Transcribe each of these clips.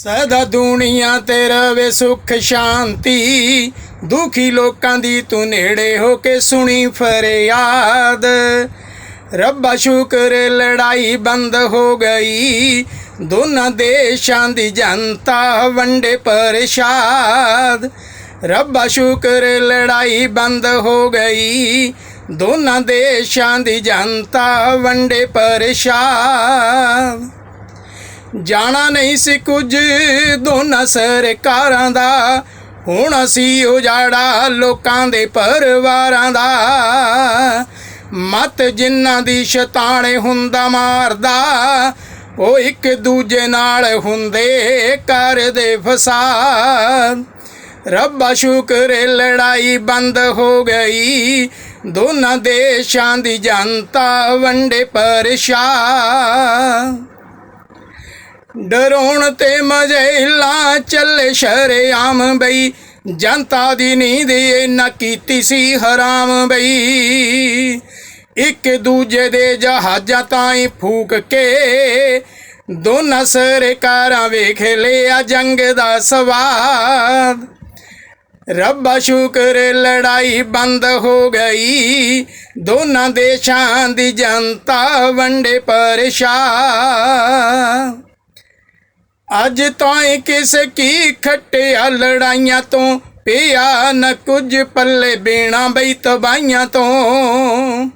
ਸਦਾ ਦੁਨੀਆ ਤੇ ਰਵੇ ਸੁਖ ਸ਼ਾਂਤੀ, ਦੁਖੀ ਲੋਕਾਂ ਦੀ ਤੂੰ ਨੇੜੇ ਹੋ ਕੇ ਸੁਣੀ ਫਰਿਆਦ। ਰੱਬਾ ਸ਼ੁਕਰ, ਲੜਾਈ ਬੰਦ ਹੋ ਗਈ, ਦੋਨਾਂ ਦੇਸ਼ਾਂ ਦੀ ਜਨਤਾ ਵੰਡੇ ਪਰਸ਼ਾਦ। ਰੱਬਾ ਸ਼ੁਕਰ, ਲੜਾਈ ਬੰਦ ਹੋ ਗਈ, ਦੋਨਾਂ ਦੇਸ਼ਾਂ ਦੀ ਜਨਤਾ ਵੰਡੇ ਪਰਸ਼ਾਦ। ਜਾਣਾ ਨਹੀਂ ਸੀ ਕੁਝ, ਦੋਨਾਂ ਸਰਕਾਰਾਂ ਦਾ। ਹੁਣ ਅਸੀਂ ਉਜਾੜਾ ਲੋਕਾਂ ਦੇ ਪਰਿਵਾਰਾਂ ਦਾ। ਮਤ ਜਿਨ੍ਹਾਂ ਦੀ ਸ਼ੈਤਾਨੇ ਹੁੰਦਾ ਮਾਰਦਾ, ਉਹ ਇੱਕ ਦੂਜੇ ਨਾਲ ਹੁੰਦੇ ਕਰਦੇ ਫਸਾਦ। ਰੱਬਾ ਸ਼ੁਕਰ ਲੜਾਈ ਬੰਦ ਹੋ ਗਈ। ਦੋਨਾਂ ਦੇਸ਼ਾਂ ਦੀ ਜਨਤਾ ਵੰਡੇ ਪਰਸ਼ਾਨ। ਡਰਾਉਣ ਤੇ ਮਜੈਲਾ ਚੱਲੇ ਸ਼ਰੇਆਮ ਬਈ। ਜਨਤਾ ਦੀ ਨੀਂਦ ਇਹ ਨਾ ਕੀਤੀ ਸੀ ਹਰਾਮ ਬਈ। ਇੱਕ ਦੂਜੇ ਦੇ ਜਹਾਜ਼ਾਂ ਤਾਈਂ ਫੂਕ ਕੇ ਦੋਨਾਂ ਸਰਕਾਰਾਂ ਵੇਖ ਲਿਆ ਜੰਗ ਦਾ ਸਵਾਦ। ਰੱਬਾ ਸ਼ੁਕਰ, ਲੜਾਈ ਬੰਦ ਹੋ ਗਈ। ਦੋਨਾਂ ਦੇਸ਼ਾਂ ਦੀ ਜਨਤਾ ਵੰਡੇ ਪਰਸ਼ਾਨ। ਅੱਜ ਤਾਈਂ ਕਿਸ ਕੀ ਖੱਟਿਆ ਲੜਾਈਆਂ ਤੋਂ, ਪਿਆ ਨਾ ਕੁਝ ਪੱਲੇ ਬੀਣਾ ਬਈ ਤਬਾਈਆਂ ਤੋਂ।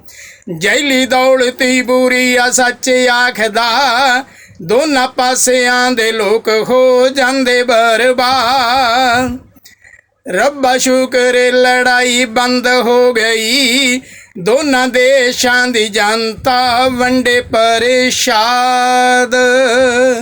ਜੈਲੀ ਦੌਲਤੀ ਬੁਰੀ ਆ ਸੱਚ ਆਖਦਾ, ਦੋਨਾਂ ਪਾਸਿਆਂ ਦੇ ਲੋਕ ਹੋ ਜਾਂਦੇ ਬਰਬਾਦ। ਰੱਬਾ ਸ਼ੁਕਰ, ਲੜਾਈ ਬੰਦ ਹੋ ਗਈ, ਦੋਨਾਂ ਦੇਸ਼ਾਂ ਦੀ ਜਨਤਾ ਵੰਡੇ ਪਰੇਸ਼ਾਦ।